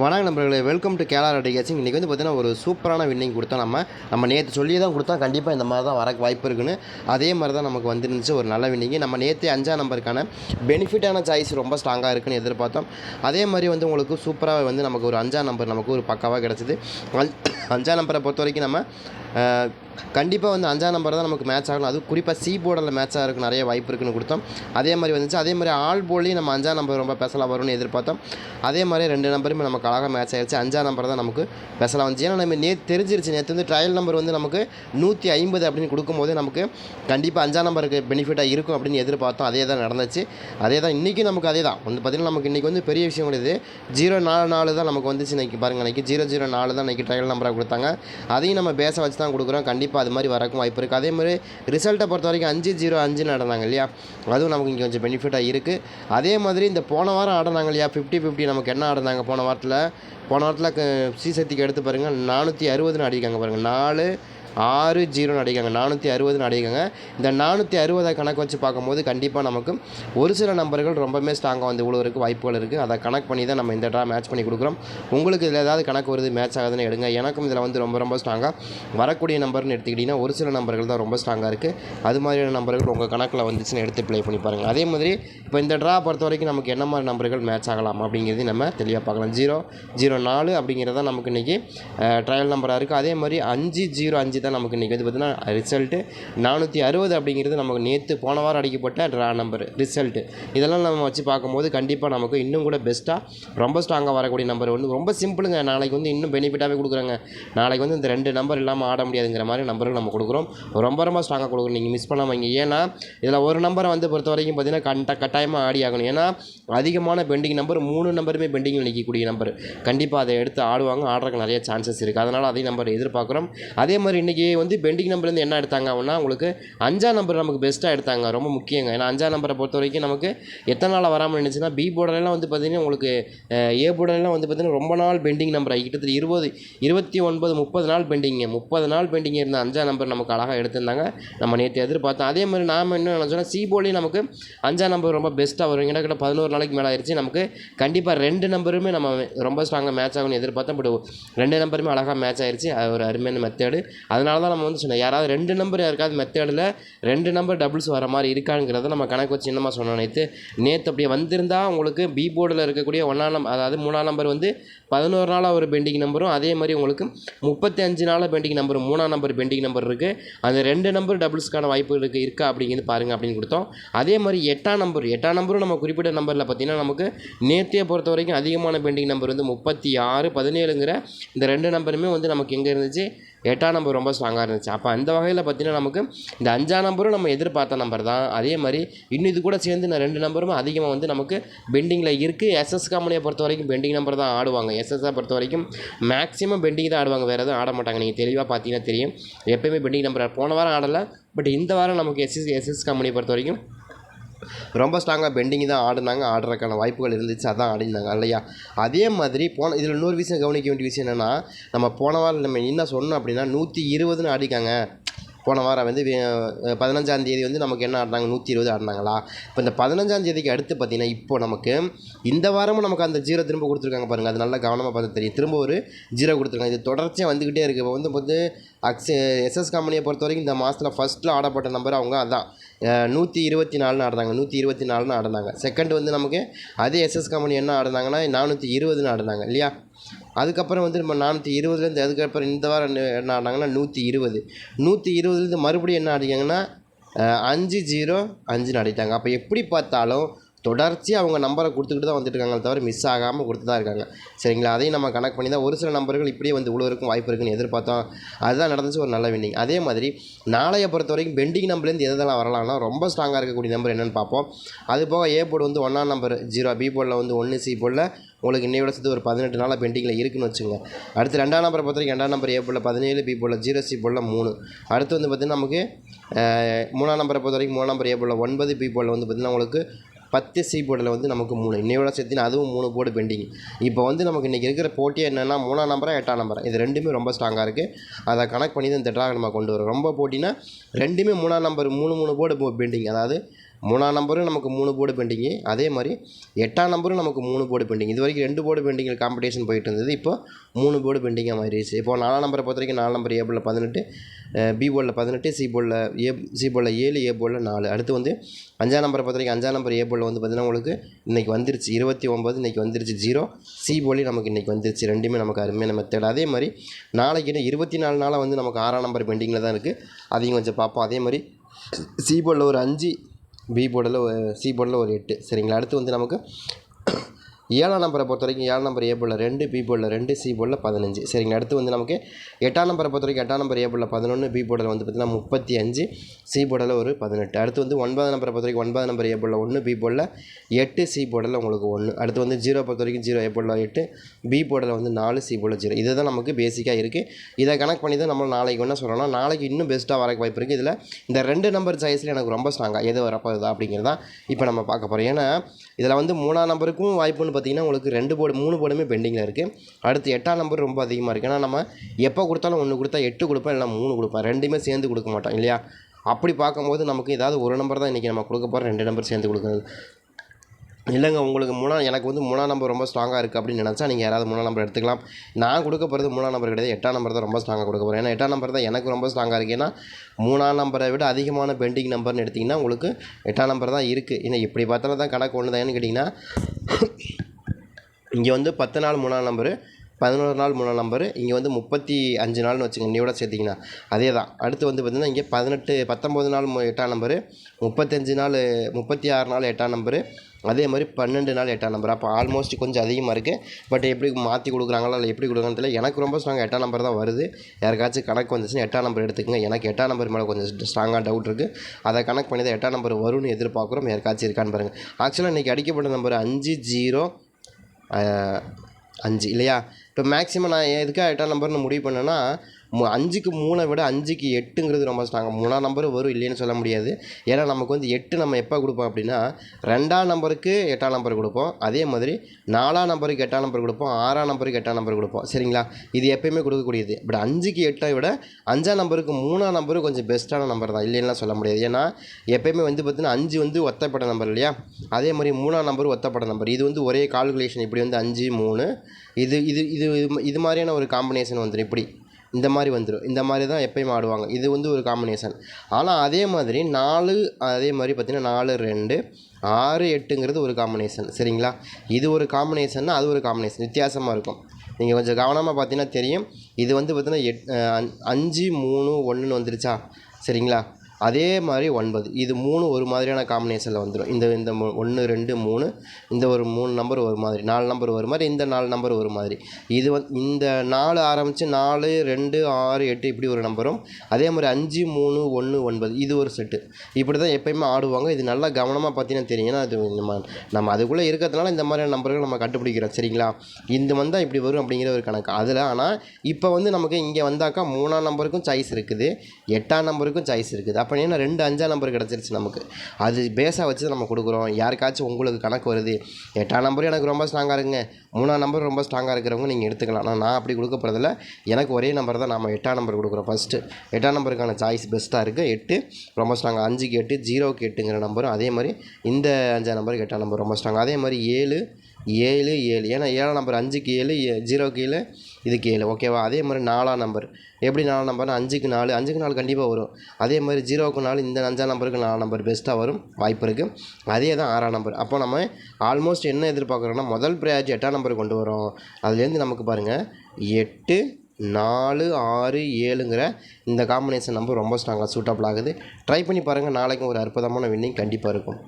வணக்கம் நண்பர்களே welcome to கேலா ரெட்டி கேசிங். இன்றைக்கி வந்து பார்த்தீங்கன்னா ஒரு சூப்பரான வின்னிங் கொடுத்தோம் நம்ம. நம்ம நேற்று சொல்லி தான் கொடுத்தா கண்டிப்பாக இந்த மாதிரி தான் வரக்கு வாய்ப்பு இருக்குன்னு. அதே மாதிரி தான் நமக்கு வந்துருந்துச்சு ஒரு நல்ல வின்னிங் நம்ம நேற்று அஞ்சாம் நம்பருக்கான பெனிஃபிட்டான சாய்ஸ் ரொம்ப ஸ்ட்ராங்காக இருக்குன்னு எதிர்பார்த்தோம். அதே மாதிரி வந்து உங்களுக்கு சூப்பராக வந்து நமக்கு ஒரு அஞ்சாம் நம்பர் நமக்கு ஒரு பக்காவாக கிடச்சிது. அஞ்சாம் நம்பரை பொறுத்த வரைக்கும் நம்ம கண்டிப்பாக வந்து அஞ்சாம் நம்பர் தான் நமக்கு மேட்ச் ஆகணும். அதுவும் குறிப்பாக சி போர்டில் மேட்ச் ஆகிறதுக்கு நிறைய வாய்ப்பு இருக்குன்னு கொடுத்தோம். அதே மாதிரி வந்துச்சு. அதே மாதிரி ஆல் போர்ட்லேயும் நம்ம அஞ்சாம் நம்பர் ரொம்ப பெசலாக வரும்னு எதிர்பார்த்தோம். அதே மாதிரி ரெண்டு நம்பருமே நமக்கு அழகாக மேட்ச் ஆகிடுச்சு அஞ்சாம் நம்பர் தான் நமக்கு பெசலாக வந்துச்சு. ஏன்னா நம்ம நேற்று தெரிஞ்சிருச்சு. நேற்று வந்து ட்ரையல் நம்பர் வந்து நமக்கு நூற்றி ஐம்பது அப்படின்னு கொடுக்கும்போது நமக்கு கண்டிப்பாக அஞ்சாம் நம்பருக்கு பெனிஃபிட்டாக இருக்கும் அப்படின்னு எதிர்பார்த்தோம். அதே தான் நடந்துச்சு. அதே தான் இன்றைக்கி நமக்கு அதே தான். வந்து பார்த்திங்கன்னா நமக்கு இன்றைக்கி வந்து பெரிய விஷயம் கிடையாது. ஜீரோ நாலு நாலு தான் நமக்கு வந்துச்சு இன்றைக்கி பாருங்கள் இன்றைக்கி ஜீரோ ஜீரோ நாலு தான் இன்றைக்கி ட்ரையல் நம்பராக கொடுத்தாங்க. அதையும் நம்ம பேச வச்சு தான் கொடுக்குறோம். கண்டிப்பாக அது மாதிரி வரக்கும் வாய்ப்பு இருக்குது அதே மாதிரி ரிசல்ட்டை பொறுத்த வரைக்கும் அஞ்சு ஜீரோ அஞ்சு நடந்தாங்க இல்லையா? அதுவும் நமக்கு இங்கே கொஞ்சம் பெனிஃபிட்டாக இருக்குது அதே மாதிரி இந்த போன வாரம் ஆடினாங்க இல்லையா? ஃபிஃப்டி ஃபிஃப்டி நமக்கு என்ன ஆடினாங்க போன வாரத்தில்? போன வாரத்தில் ஸ்ரீசக்திக்கு எடுத்து பாருங்கள் நானூற்றி அறுபதுன்னு அடிக்காங்க பாருங்கள் நாலு ஆறு ஜீரோன்னு அடிக்காங்க நானூற்றி அறுபதுன்னு அடிக்காங்க இந்த நானூற்றி அறுபதை கணக்கு வச்சு பார்க்கும்போது கண்டிப்பாக நமக்கு ஒரு சில நம்பர்கள் ரொம்பவே ஸ்ட்ராங்காக வந்து உழுவருக்கு வாய்ப்புகள் இருக்குது அதை கணக்கு பண்ணி தான் நம்ம இந்த ட்ரா மேட்ச் பண்ணி கொடுக்குறோம். உங்களுக்கு இதில் ஏதாவது கணக்கு வருது மேட்ச் ஆகுதுன்னு எடுங்க. எனக்கும் இதில் வந்து ரொம்ப ரொம்ப ஸ்ட்ராங்காக வரக்கூடிய நம்பர்னு எடுத்துக்கிட்டிங்கன்னா ஒரு சில நம்பர்கள் தான் ரொம்ப ஸ்ட்ராங்காக இருக்குது அது மாதிரியான நம்பர்கள் உங்கள் கணக்கில் வந்துச்சுன்னு எடுத்து ப்ளே பண்ணி பாருங்கள் அதே மாதிரி இப்போ இந்த ட்ரா பொறுத்த வரைக்கும் நமக்கு என்ன மாதிரி நம்பர்கள் மேட்ச் ஆகலாம் அப்படிங்கிறது நம்ம தெளிவாக பார்க்கலாம். ஜீரோ ஜீரோ நாலு அப்படிங்கிறத நமக்கு இன்றைக்கி ட்ரையல் நம்பராக இருக்குது அதே மாதிரி அஞ்சு ஜீரோ அஞ்சு தான் நமக்கு இன்றைக்கி வந்து பார்த்திங்கன்னா ரிசல்ட்டு நானூற்றி அறுபது அப்படிங்கிறது நமக்கு நேற்று போன வாரம் அடிக்கப்பட்ட ட்ரா நம்பர் ரிசல்ட்டு இதெல்லாம் நம்ம வச்சு பார்க்கும்போது கண்டிப்பாக நமக்கு இன்னும் கூட பெஸ்ட்டாக ரொம்ப ஸ்ட்ராங்காக வரக்கூடிய நம்பர் வந்து ரொம்ப சிம்பிளுங்க நாளைக்கு வந்து இன்னும் பெனிஃபிட்டாகவே கொடுக்குறாங்க. நாளைக்கு வந்து இந்த ரெண்டு நம்பர் இல்லாமல் ஆட முடியாதுங்கிற மாதிரி நம்பர்கள் நம்ம கொடுக்குறோம். ரொம்ப ரொம்ப ஸ்ட்ராங்காக கொடுக்குறோம். நீங்கள் மிஸ் பண்ணாமல் இங்கே ஏன்னா இதில் ஒரு நம்பரை வந்து பொறுத்த வரைக்கும் பார்த்தீங்கன்னா கண்ட கட்டாயமாக ஆடி ஆகணும். ஏன்னா அதிகமான பெண்டிங் நம்பர் மூணு நம்பருமே பெண்டிங்கில் நிற்கக்கூடிய நம்பர் கண்டிப்பாக அதை எடுத்து ஆடுவாங்க. ஆடுறதுக்கு நிறைய சான்சஸ் இருக்குது அதனால் அதே நம்பர் எதிர்பார்க்குறோம். அதே மாதிரி இன்றைக்கி வந்து பெண்டிங் நம்பர்லேருந்து என்ன எடுத்தாங்க அப்படின்னா உங்களுக்கு அஞ்சாம் நம்பர் நமக்கு பெஸ்ட்டாக எடுத்தாங்க ரொம்ப முக்கியங்க. ஏன்னா அஞ்சாம் நம்பரை பொறுத்த வரைக்கும் நமக்கு எத்தனை நாள் வராமல் இருந்துச்சுன்னா பி போர்டர்லாம் வந்து பார்த்திங்கன்னா உங்களுக்கு ஏ போர்டர்லாம் வந்து பார்த்திங்கன்னா ரொம்ப நாள் பெண்டிங் நம்பர் கிட்டத்தட்ட இருபது இருபத்தி ஒன்பது முப்பது நாள் பெண்டிங்க. முப்பது நாள் பெண்டிங் இருந்த அஞ்சாம் நம்பர் நமக்கு அழகாக எடுத்திருந்தாங்க. நம்ம நேற்று எதிர்பார்த்தோம். அதே மாதிரி நாம் என்ன நினச்சோன்னா சி போர்ட்லேயும் நமக்கு அஞ்சாம் நம்பர் ரொம்ப பெஸ்ட்டாக வரும். கிட்ட கிட்ட பதினோரு நாளைக்கு மேலே ஆயிடுச்சு நமக்கு கண்டிப்பாக ரெண்டு நம்பருமே நம்ம ரொம்ப ஸ்ட்ராங்காக மேட்ச் ஆகும்னு எதிர்பார்த்தோம். பட் ரெண்டு நம்பருமே அழகாக மேட்ச் ஆயிடுச்சு அது ஒரு அருமையான மெத்தேடு அதனால தான் நம்ம வந்து சொன்னோம் யாராவது ரெண்டு நம்பர் யாருக்காவது மெத்தேடில் ரெண்டு நம்பர் டபுள்ஸ் வர மாதிரி இருக்காங்கிறத நம்ம கணக்கு வச்சு என்னமா சொன்னோம் நேற்று நேற்று அப்படியே வந்திருந்தால் உங்களுக்கு பி போர்டில் இருக்கக்கூடிய ஒன்றாம் நம்பர் அதாவது மூணாம் நம்பர் வந்து பதினோரு நாளாக ஒரு பெண்டிங் நம்பரும் அதே மாதிரி உங்களுக்கு முப்பத்தி அஞ்சு நாளாக பெண்டிங் நம்பர் மூணாம் நம்பர் பெண்டிங் நம்பர் இருக்குது அந்த ரெண்டு நம்பர் டபுள்ஸ்க்கான வாய்ப்பு இருக்குது இருக்கா அப்படிங்கிறது பாருங்கள் அப்படின்னு கொடுத்தோம். அதே மாதிரி எட்டாம் நம்பர் எட்டாம் நம்பரும் நம்ம குறிப்பிட்ட நம்பரில் பார்த்தீங்கன்னா நமக்கு நேற்றைய பொறுத்த வரைக்கும் அதிகமான பெண்டிங் நம்பர் வந்து முப்பத்தி ஆறு பதினேழுங்கிற இந்த ரெண்டு நம்பருமே வந்து நமக்கு எங்கே இருந்துச்சு? எட்டாம் நம்பர் ரொம்ப ஸ்ட்ராங்காக இருந்துச்சு. அப்போ அந்த வகையில் பார்த்தீங்கன்னா நமக்கு இந்த அஞ்சாம் நம்பரும் நம்ம எதிர்பார்த்த நம்பர் தான். அதே மாதிரி இன்னும் இது கூட சேர்ந்து இந்த ரெண்டு நம்பரும் அதிகமாக வந்து நமக்கு பெண்டிங்கில் இருக்குது எஸ்எஸ் கம்பெனியை பொறுத்த வரைக்கும் பெண்டிங் நம்பர் தான் ஆடுவாங்க. எஸ்எஸ்ஸை பொறுத்த வரைக்கும் மேக்ஸிமம் பெண்டிங் தான் ஆடுவாங்க. வேறு எதுவும் ஆட மாட்டாங்க. நீங்கள் தெளிவாக பார்த்தீங்கன்னா தெரியும். எப்போயுமே பெண்டிங் நம்பர் போன வாரம் ஆடலை. பட் இந்த வாரம் நமக்கு எஸ்எஸ் எஸ்எஸ் கம்பெனியை பொறுத்த வரைக்கும் ரொம்ப ஸ்ட்ராங்காக பெண்டிங் தான் ஆடினாங்க ஆடுறதுக்கான வாய்ப்புகள் இருந்துச்சு அதான் ஆடினாங்க இல்லையா? அதே மாதிரி போன இதில் இன்னொரு விஷயம் கவனிக்க வேண்டிய விஷயம் என்னென்னா நம்ம போன வாரம் நம்ம என்ன சொன்னோம் அப்படின்னா நூற்றி இருபதுன்னு ஆடிக்காங்க போன வாரம் வந்து பதினஞ்சாம் தேதி வந்து நமக்கு என்ன ஆடினாங்க? நூற்றி இருபது ஆடினாங்களா? இப்போ இந்த பதினஞ்சாம் தேதிக்கு அடுத்து பார்த்திங்கன்னா இப்போ நமக்கு இந்த வாரமும் நமக்கு அந்த ஜீரோ திரும்ப கொடுத்துருக்காங்க பாருங்கள் அது நல்லா கவனமாக பார்த்து தெரியும். திரும்ப ஒரு ஜீரோ கொடுத்துருக்காங்க. இது தொடர்ச்சியாக வந்துக்கிட்டே இருக்குது இப்போ வந்து வந்து அக்ஸ் எஸ்எஸ் கம்பெனியை பொறுத்த வரைக்கும் இந்த மாதத்தில் ஃபஸ்ட்டில் ஆடப்பட்ட நம்பர் அவங்க அதான். நூற்றி இருபத்தி நாலுன்னு ஆடினாங்க. நூற்றி இருபத்தி நாலுன்னு ஆடினாங்க. செகண்ட் வந்து நமக்கு அதே எஸ்எஸ் கம்பெனி என்ன ஆடினாங்கன்னா நானூற்றி இருபதுன்னு ஆடினாங்க இல்லையா? அதுக்கப்புறம் வந்து நம்ம நானூற்றி இருபதுலேருந்து அதுக்கப்புறம் இந்த வாரம் என்ன ஆடினாங்கன்னா நூற்றி இருபது. நூற்றி இருபதுலேருந்து மறுபடியும் என்ன ஆடிக்காங்கன்னா அஞ்சு ஜீரோ அஞ்சுன்னு ஆடிட்டாங்க. அப்போ எப்படி பார்த்தாலும் தொடர்ச்சியாக அவங்க நம்பரை கொடுத்துக்கிட்டு தான் வந்துட்டுருக்காங்க. தவிர மிஸ் ஆகாமல் கொடுத்து தான் இருக்காங்க. சரிங்களா? அதையும் நம்ம கணக்கு பண்ணி தான் ஒரு சில நம்பர்கள் இப்படியே வந்து உழுவருக்கும் வாய்ப்பு இருக்குன்னு எதிர்பார்த்தோம். அதுதான் நடந்துச்சு ஒரு நல்ல வின்னிங் அதே மாதிரி நாளைய பொறுத்த வரைக்கும் பெண்டிங் நம்பர்லேருந்து எதெல்லாம் வரலாம்னா ரொம்ப ஸ்ட்ராங்காக இருக்கக்கூடிய நம்பர் என்னென்னு பார்ப்போம். அது போக ஏ போர்டு வந்து ஒன்றாம் நம்பர் ஜீரோ பி போர்டில் வந்து ஒன்று சி போர்டில் உங்களுக்கு இன்னையோட சேர்த்து ஒரு பதினெட்டு நாளாக பெண்டிங்கில் இருக்குன்னு வச்சுங்க அடுத்து ரெண்டாம் நம்பரை பொறுத்த வரைக்கும் ரெண்டாம் நம்பர் ஏ போல் பதினேழு பி போல் ஜீரோ சி போல் மூணு. அடுத்து வந்து பார்த்திங்கன்னா நமக்கு மூணாம் நம்பரை பொறுத்த வரைக்கும் மூணாம் நம்பர் ஏ போல் ஒன்பது பி போல் வந்து பார்த்திங்கன்னா உங்களுக்கு பத்து சி போர்டில் வந்து நமக்கு மூணு. இன்னையோட சேர்த்து அதுவும் மூணு போர்டு பெண்டிங். இப்போ வந்து நமக்கு இன்றைக்கி இருக்கிற போட்டி என்னென்னா மூணாம் நம்பரா எட்டாம் நம்பரா. இது ரெண்டுமே ரொம்ப ஸ்ட்ராங்காக இருக்குது அதை கனெக்ட் பண்ணி தான் இந்த ட்ராக நம்ம கொண்டு வரோம். ரொம்ப போட்டினா ரெண்டுமே மூணாம் நம்பர் மூணு மூணு போர்டு பெண்டிங் அதாவது மூணாம் நம்பரும் நமக்கு மூணு போர்டு பெண்டிங்கு அதே மாதிரி எட்டாம் நம்பரும் நமக்கு மூணு போர்டு பெண்டிங் இது வரைக்கும் ரெண்டு போர்டு பெண்டிங்கில் காம்படிஷன் போயிட்டு இருந்தது. இப்போ மூணு போர்டு பெண்டிங்காக மாறிடுச்சு. இப்போ நாலாம் நம்பரை பொறுத்த வரைக்கும் நாலு நம்பர் ஏ போர்டில் பதினெட்டு பி போர்டில் பதினெட்டு சி போர்டில் ஏ சி போர்டில் ஏழு ஏ போர்டில் நாலு. அடுத்து வந்து அஞ்சாம் நம்பரை பொறுத்த வரைக்கும் அஞ்சாம் நம்பர் ஏ போர்டில் வந்து பார்த்திங்கன்னா உங்களுக்கு இன்றைக்கி வந்துருச்சு. இருபத்தி ஒம்பது இன்றைக்கி வந்துருச்சு ஜீரோ சி போர்ட்லேயும் நமக்கு இன்றைக்கி வந்துருச்சு. ரெண்டுமே நமக்கு அருமையான மெத்தட் அதே மாதிரி நாளைக்கு இருபத்தி நாலு நாளாக வந்து நமக்கு ஆறாம் நம்பர் பெண்டிங்கில் தான் இருக்குது அதையும் கொஞ்சம் பார்ப்போம். அதே மாதிரி சி போர்டில் ஒரு அஞ்சு பி போர்டில் சி போர்டில் ஒரு எட்டு. சரிங்களா? அடுத்து வந்து நமக்கு ஏழாம் நம்பரை பொறுத்த வரைக்கும் ஏழாம் நம்பர் ஏ ரெண்டு பி ரெண்டு சி போர்டில் பதினஞ்சு. சரிங்க அடுத்து வந்து நமக்கு எட்டாம் நம்பரை பொறுத்த வரைக்கும் எட்டாம் நம்பர் ஏ பதினொன்று பி போர்டில் வந்து பார்த்திங்கன்னா முப்பத்தி அஞ்சு சி போர்டில் ஒரு பதினெட்டு. அடுத்து வந்து ஒன்பதாம் நம்பரை பொறுத்த வரைக்கும் ஒன்பதாம் நம்பர் ஏ ஒன்று பி போர்டில் எட்டு சி போர்டில் உங்களுக்கு ஒன்று அடுத்து வந்து ஜீரோ பொறுத்த வரைக்கும் ஜீரோ ஏ எட்டு பி போர்டில் வந்து நாலு சி போர்டில் ஜீரோ. இதுதான் நமக்கு பேசிக்காக இருக்குது இதை கனெக்ட் பண்ணி தான் நம்ம நாளைக்கு என்ன சொல்லணும்னா நாளைக்கு இன்னும் பெஸ்ட்டாக வரக்கு வாய்ப்பு இருக்குது இதில் இந்த ரெண்டு நம்பர் சைஸில் எனக்கு ரொம்ப ஸ்ட்ராங்காக எது வரப்போகுதா அப்படிங்கிறது தான் இப்போ நம்ம பார்க்க போகிறோம் ஏன்னா இதில் வந்து மூணாம் நம்பருக்கும் வாய்ப்புன்னு பார்த்தீங்கன்னா உங்களுக்கு ரெண்டு போர்டு மூணு போர்டுமே பெண்டிங்கில் இருக்குது அடுத்து எட்டாம் நம்பர் ரொம்ப அதிகமாக இருக்குது ஏன்னா நம்ம எப்போ கொடுத்தாலும் ஒன்று கொடுத்தா எட்டு கொடுப்பேன் இல்லை மூணு கொடுப்பேன் ரெண்டுமே சேர்ந்து கொடுக்க மாட்டோம் இல்லையா? அப்படி பார்க்கும்போது நமக்கு ஏதாவது ஒரு நம்பர் தான் இன்றைக்கி நம்ம கொடுக்க போகிறோம் ரெண்டு நம்பர் சேர்ந்து கொடுக்குறது. இல்லைங்க உங்களுக்கு மூணாம் எனக்கு வந்து மூணாம் நம்பர் ரொம்ப ஸ்ட்ராங்காக இருக்குது அப்படின்னு நினச்சா நீங்கள் யாராவது மூணாம் நம்பர் எடுத்துக்கலாம். நான் கொடுக்க போகிறது மூணாம் நம்பர் கிடையாது எட்டாம் நம்பர் தான் ரொம்ப ஸ்ட்ராங்காக கொடுக்க போகிறேன் ஏன்னா எட்டாம் நம்பர் தான் எனக்கு ரொம்ப ஸ்ட்ராங்காக இருக்குது ஏன்னா மூணாம் நம்பரை விட அதிகமான பெண்டிங் நம்பர்னு எடுத்திங்கன்னா உங்களுக்கு எட்டாம் நம்பர் தான் இருக்குது ஏன்னா இப்படி பார்த்தாலும் தான் கணக்கு ஒன்று தான் கேட்டிங்கன்னா இங்கே வந்து பத்து நாள் மூணாம் நம்பரு பதினோரு நாள் மூணாம் நம்பரு இங்கே வந்து முப்பத்தி அஞ்சு நாள்னு வச்சுங்க இன்னையோட சேர்த்திங்கன்னா. அதே தான் அடுத்து வந்து பார்த்திங்கன்னா இங்கே பதினெட்டு பத்தொம்போது நாள் மு- எட்டாம் நம்பரு முப்பத்தஞ்சு நாள் முப்பத்தி ஆறு நாள் எட்டாம் நம்பரு அதே மாதிரி பன்னெண்டு நாள் எட்டாம் நம்பர். அப்போ ஆல்மோஸ்ட் கொஞ்சம் அதிகமாக இருக்குது பட் எப்படி மாற்றி கொடுக்குறாங்களா இல்லை எப்படி கொடுக்குறாங்கன்னு தெரியல. எனக்கு ரொம்ப ஸ்ட்ராங் எட்டாம் நம்பர் தான் வருது. யாருக்காச்சும் கணக்கு வந்துச்சுன்னா எட்டாம் நம்பர் எடுத்துக்கங்க. எனக்கு எட்டாம் நம்பர் மேலே கொஞ்சம் ஸ்ட்ராங்காக டவுட் இருக்குது அதை கணக்கு பண்ணி தான் எட்டாம் நம்பர் வரும்னு எதிர்பார்க்குறோம். யாருக்காச்சும் இருக்கான்னு பாருங்கள் ஆக்சுவலாக இன்றைக்கி அடிக்கப்பட்ட நம்பர் அஞ்சு ஜீரோ அஞ்சு இல்லையா? இப்போ மேக்ஸிமம் நான் எதுக்காக எட்டாம் நம்பர்னு முடிவு பண்ணேன்னா அஞ்சுக்கு மூணை விட அஞ்சுக்கு எட்டுங்கிறது ரொம்ப ஸ்ட்ராங் மூணாம் நம்பர் வரும் இல்லைன்னு சொல்ல முடியாது. ஏன்னா நமக்கு வந்து எட்டு நம்ம எப்போ கொடுப்போம் அப்படின்னா ரெண்டாம் நம்பருக்கு எட்டாம் நம்பர் கொடுப்போம். அதே மாதிரி நாலாம் நம்பருக்கு எட்டாம் நம்பர் கொடுப்போம். ஆறாம் நம்பருக்கு எட்டாம் நம்பர் கொடுப்போம். சரிங்களா? இது எப்பயுமே கொடுக்கக்கூடியது. பட் அஞ்சுக்கு எட்டை விட அஞ்சாம் நம்பருக்கு மூணாம் நம்பரும் கொஞ்சம் பெஸ்ட்டான நம்பர் தான். இல்லைன்னுலாம் சொல்ல முடியாது. ஏன்னா எப்பயுமே வந்து பார்த்தீங்கன்னா அஞ்சு வந்து ஒத்தப்பட்ட நம்பர் இல்லையா? அதே மாதிரி மூணாம் நம்பர் ஒத்தப்பட்ட நம்பர் இது வந்து ஒரே கால்குலேஷன் இப்படி வந்து அஞ்சு மூணு. இது இது இது இது- இது மாதிரியான ஒரு காம்பினேஷன் வந்துடும் இப்படி. இந்த மாதிரி வந்துடும் இந்த மாதிரி தான் எப்பயும் ஆடுவாங்க. இது வந்து ஒரு காம்பினேஷன் ஆனால் அதே மாதிரி நாலு அதே மாதிரி பார்த்திங்கன்னா நாலு ரெண்டு ஆறு எட்டுங்கிறது ஒரு காம்பினேஷன் சரிங்களா? இது ஒரு காம்பினேஷன்னா அது ஒரு காம்பினேஷன் வித்தியாசமாக இருக்கும். நீங்கள் கொஞ்சம் கவனமாக பார்த்தீங்கன்னா தெரியும். இது வந்து பார்த்தீங்கன்னா எட் அஞ்சு மூணு ஒன்றுன்னு வந்துருச்சா? சரிங்களா? அதே மாதிரி ஒன்பது. இது மூணு ஒரு மாதிரியான காம்பினேஷனில் வந்துடும் இந்த இந்த ஒன்று ரெண்டு மூணு இந்த ஒரு மூணு நம்பர் ஒரு மாதிரி நாலு நம்பர் ஒரு மாதிரி இந்த நாலு நம்பர் ஒரு மாதிரி. இது வந்து இந்த நாலு ஆரம்பித்து நாலு ரெண்டு ஆறு எட்டு இப்படி ஒரு நம்பரும் அதே மாதிரி அஞ்சு மூணு ஒன்று ஒன்பது. இது ஒரு செட்டு இப்படி தான் எப்பயுமே ஆடுவாங்க. இது நல்லா கவனமாக பார்த்தீங்கன்னா தெரியும். ஏன்னா அது நம்ம நம்ம அதுக்குள்ளே இருக்கிறதுனால இந்த மாதிரியான நம்பர்கள் நம்ம கண்டுபிடிக்கிறோம். சரிங்களா? இந்த வந்தால் இப்படி வரும் அப்படிங்கிற ஒரு கணக்கு. அதில் ஆனால் இப்போ வந்து நமக்கு இங்கே வந்தாக்கா மூணாம் நம்பருக்கும் சாய்ஸ் இருக்குது. எட்டாம் நம்பருக்கும் சாய்ஸ் இருக்குது. அப்படின்னா ரெண்டு அஞ்சாம் நம்பர் கிடச்சிருச்சு நமக்கு. அது பேஸாக வச்சு நம்ம கொடுக்குறோம். யாருக்காச்சும் உங்களுக்கு கணக்கு வருது எட்டாம் நம்பரும் எனக்கு ரொம்ப ஸ்ட்ராங்காக இருக்குங்க. மூணாம் நம்பர் ரொம்ப ஸ்ட்ராங்காக இருக்கிறவங்க நீங்கள் எடுத்துக்கலாம். ஆனால் நான் அப்படி கொடுக்க போகிறதில்ல எனக்கு ஒரே நம்பர் தான் நம்ம எட்டாம் நம்பர் கொடுக்குறோம் ஃபஸ்ட்டு எட்டாம் நம்பருக்கான சாய்ஸ் பெஸ்ட்டாக இருக்குது எட்டு ரொம்ப ஸ்ட்ராங்காக அஞ்சுக்கு எட்டு ஜீரோக்கு எட்டுங்கிற நம்பரும் அதே மாதிரி இந்த அஞ்சாம் நம்பருக்கு எட்டாம் நம்பர் ரொம்ப ஸ்ட்ராங் அதே மாதிரி ஏழு ஏழு ஏழு. ஏன்னா ஏழாம் நம்பர் அஞ்சுக்கு ஏழு ஏ- ஜீரோக்கு ஏழு இதுக்கு ஏழு. ஓகேவா அதே மாதிரி நாலாம் நம்பர் எப்படி நாலாம் நம்பர்னா அஞ்சுக்கு நாலு? அஞ்சுக்கு நாலு கண்டிப்பாக வரும். அதே மாதிரி ஜீரோக்கு நாலு இந்த அஞ்சாம் நம்பருக்கு நாலாம் நம்பர் பெஸ்ட்டாக வரும். வாய்ப்பு இருக்குது அதே தான் ஆறாம் நம்பர் அப்போ நம்ம ஆல்மோஸ்ட் என்ன எதிர்பார்க்குறோன்னா முதல் ப்ரையாரிட்டி எட்டாம் நம்பர் கொண்டு வரோம் அதுலேருந்து நமக்கு பாருங்கள் எட்டு நாலு ஆறு ஏழுங்கிற இந்த காம்பினேஷன் நம்பர் ரொம்ப ஸ்ட்ராங்காக சூட்டபிள் ஆகுது. ட்ரை பண்ணி பாருங்கள் நாளைக்கும் ஒரு அற்புதமான வின்னிங் கண்டிப்பாக இருக்கும்.